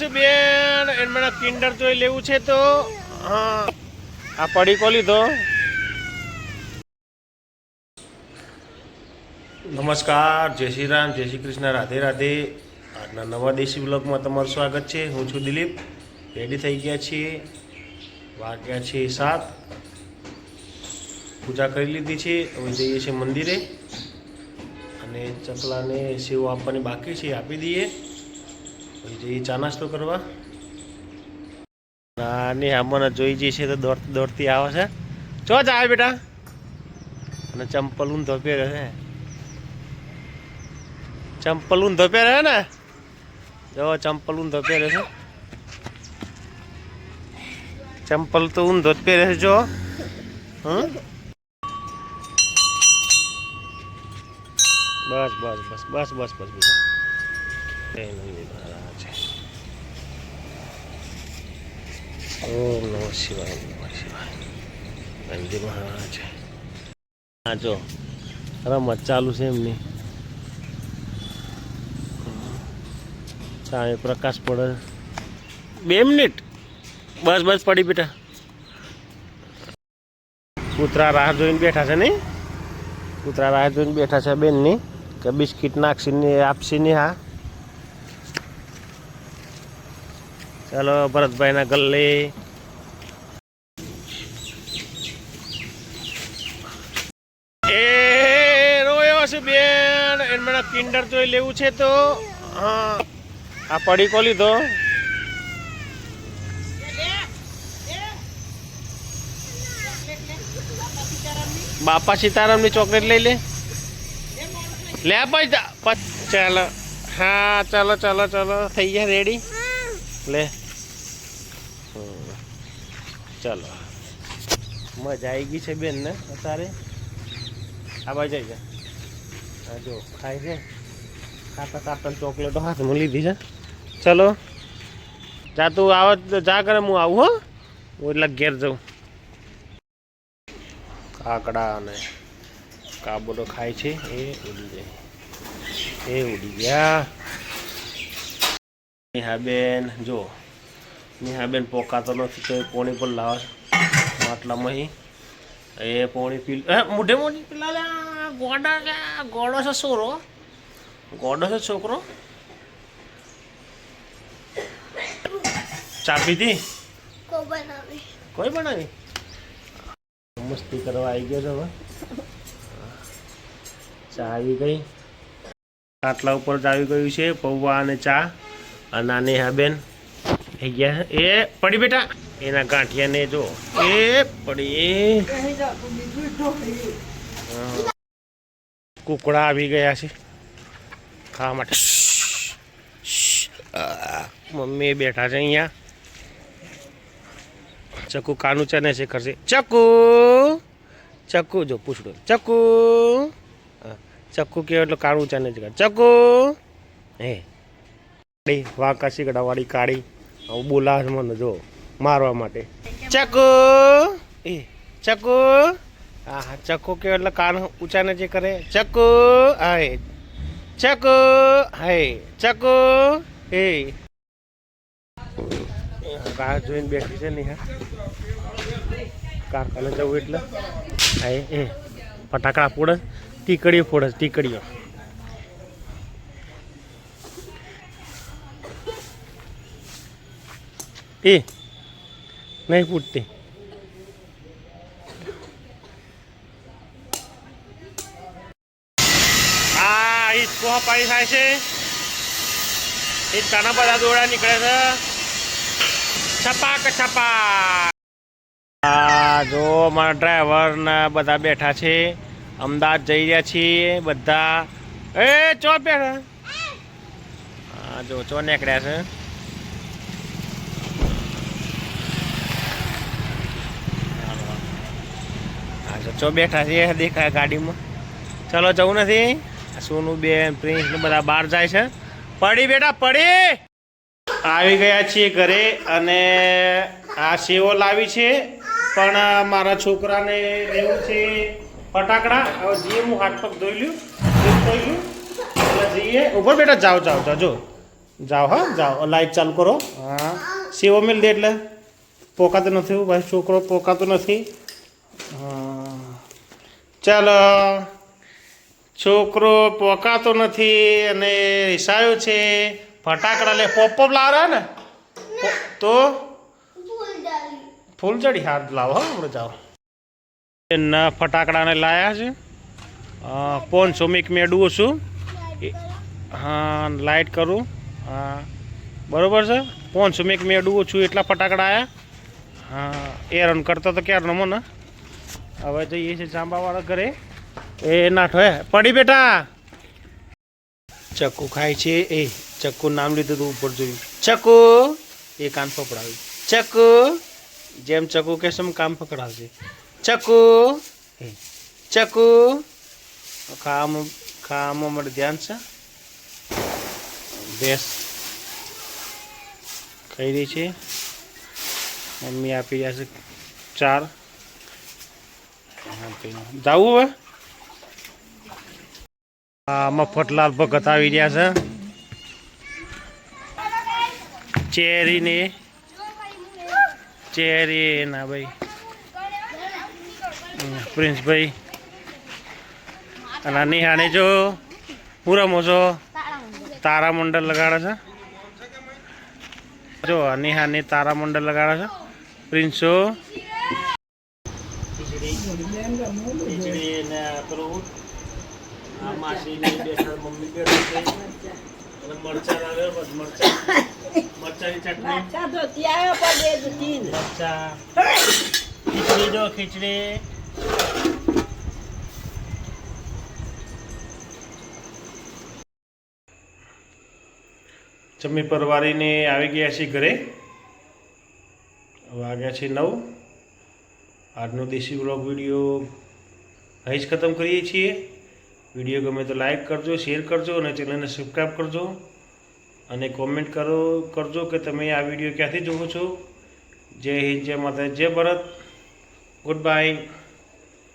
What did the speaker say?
છે બેન? એને કિન્ડર જોઈ લેવું છે તો. હા. આ પડીકો લીધો. નમસ્કાર, જય શ્રી રામ, જય શ્રી કૃષ્ણ, રાધે રાધે. આજના નવા દેશી બ્લોગમાં તમારું સ્વાગત છે. હું છું દિલીપ. રેડી થઈ ગયા છીએ. વાગ્યા છે સાત. પૂજા કરી લીધી છે. હવે જઈએ છીએ મંદિરે. અને ચકલાને સેવ આપવાની બાકી છે, આપી દઈએ. જઈએ ચા નાસ્તો કરવા? નાની હમણાં જોઈ જઈ છે તો દોડતી દોડતી આવે છે. ચો જાય બેટા. અને ચંપલ ઊંધો ધોપે છે. ચંપલ ધોપે રહે ને? જો ચંપલ ધોપે રહે છે. ચંપલ તો ઊંધો ધોપે રહે જો. હમ? બસ બસ બસ બસ બસ બસ બેટા જય નંદી મહારાજ ઓમ નમઃ શિવાય. નમઃ શિવાય નંદી મહારાજ હા જો રમત ચાલુ છે એમની સામે પ્રકાશ પડે બે મિનિટ બસ બસ પડી બેટા કૂતરા રાહ જોઈને બેઠા છે નહીં કૂતરા રાહ જોઈને બેઠા છે બેનની કે બિસ્કિટ આપશે ને હા ચાલો ભરતભાઈના ગલ્લે. એ રોયો છે બેન. એને કિન્ડર જોઈ લેવું છે તો. હા. આ પડીકો લીધો. બાપા સીતારામની ચોકલેટ લઈ લે. લે ભાઈ ચાલો. હા, ચાલો ચાલો ચાલો. થઈ ગયા રેડી લે. ચાલો. મજા આવી ગઈ છે બેન ને અત્યારે? આ બાજુ છે જા. હા જો, ખાય છે. ખાતા ખાતા ચોકલેટો હાથમાં લીધી છે. ચલો. જા તું આવ, જા કરે હું આવું, હો. હું એટલે ઘેર જાઉં. કાકડા અને કાબોડો ખાય છે. એ ઉડી જાય. એ ઉડી ગયા. નિહાબેન જો. નિહાબેન પોકાતો નથી તો એ પોણી પણ લાવે છે. માટલામાં એ પોણી પી એ મોઢે મોઢી પેલા ગોડા ગોડો છે છોરો ગોડો છે છોકરો? ચા પીધી? કોઈ બનાવી. મસ્તી કરવા આવી ગયો છે હવે. ચા આવી ગઈ. આટલા ઉપર જ આવી ગયું છે પૌવા અને ચા. અને નાની હા બેન થઈ ગયા એ પડી બેટા, એના ગાંઠિયાને જો, એ પડી. કુકડા આવી ગયા છે, ખાવા માટે. મમ્મી બેઠા છે અહીંયા. ચકુ કાનું ચને છે. કરશે ચકુ ચકુ, જો પૂછડો ચકુ ચકુ કહેવાય એટલે કાળું ચને છે ચકુ, હે. કાળી વાંકા શીકડાવાળી કાળી. આવું બોલાવે છે મને જો મારવા માટે. ચકુ! એ. ચકુ! હા હા ચક્કુ કહેવાય એટલે કાન ઊંચા નીચે કરે. ચકુ! હાય. ચકુ! હાય. ચકુ! એ. રાહ જોઈને બેઠી છે ને હા કારખાને જવું એટલે. હા એ એ. ફટાકડા ફોડે ટીકડીઓ ફોડે ટીકડીઓ. એ, નહીં ફૂટતી આ હિચકો હપાઈ થાય છે? હિચકાના બધા દોડા નીકળે છે. છપાક છપા આ જો મારા ડ્રાઈવર ને બધા બેઠા છે. અમદાવાદ જઈ રહ્યા છીએ બધા. એ ચો બેઠા. હા જો ચો નીકળ્યા છે હા જો બેઠા છે દેખાય ગાડીમાં. ચલો, જવું નથી. સોનું બેન, પ્રિન્સ બધા બહાર જાય છે. પડી બેટા, પડી! આવી ગયા છીએ ઘરે અને આ સેવો લાવી છે, પણ મારા છોકરાને લેવું છે ફટાકડા. હવે જઈએ, હું હાથ પગ ધોઈ લ્યું ધોઈ એટલે જઈએ. ઉપર બેટા, જાઓ જાઓ જાઓ, જો. જાઓ, હા, જાઓ. લાઈટ ચાલુ કરો. હા. સેવો મેલ દે એટલે. પોકાતું નથી ભાઈ. છોકરો પોકાતો નથી. હા. ચાલો. છોકરો પોકાતો નથી અને રિસાયો છે. ફટાકડા લે પોપ લાવે ને? તો? ફૂલજડી હાથ લાવો હા જાઓ. એના ફટાકડાને લાયા છે. કોણ મીક મેળવું છું. હા લાઇટ કરું. હા. બરોબર છે? કોણ સુમિક મેળવું છું એટલા ફટાકડા આવ્યા હા એરન કરતો તો ક્યારે રમો ને? હવે જઈએ છીએ જાંબાવાળા ઘરે. એ નાઠો હે. પડી બેટા. ચક્કુ ખાય છે. એ ચક્કુ નામ લીધું હતું ઉપર જોયું. ચક્કુ. એ કાન પકડાવ્યું ચક્કુ. જેમ ચક્કુ કહેશે એમ કામ પકડાવજે. ચક્કુ. ચક્કુ. ખાવામાં ખાવામાં મારે ધ્યાન છે. બેસ. ખાઈ રહી છે. મમ્મી આપી રહ્યા છે ચાર. જવું હવે? મફતલાલ ભગત આવી રહ્યા છે. ચેરી ને ચેરી ના ભાઈ. પ્રિન્સ પ્રિન્સભાઈ. અને નિહાને જો હું રમો છો તારા મંડળ લગાડે છે. જો નિહાને તારા મંડળ લગાડે છે. પ્રિન્સો ખીચડી ને પેલું આ માસીને બેઠા મમ્મી બેઠા છે. અને મરચાં લાવ્યો બસ મરચાં. મરચાંની ચટણી. મરચાં ખીચડી જો ખીચડી. જમી પરવારીને આવી ગયા છીએ ઘરે. વાગ્યા છે નવ. આજનો દેશી બ્લોગ વીડિયો અહીં જ ખતમ કરીએ છીએ. વીડિયો ગમે તો લાઇક કરજો શેર કરજો અને ચેનલને સબસ્ક્રાઈબ કરજો. અને કોમેન્ટ કરો, કરજો કે તમે આ વીડિયો ક્યાંથી જુઓ છો. જય હિન્દ, જય માતા જય ભારત. Good bye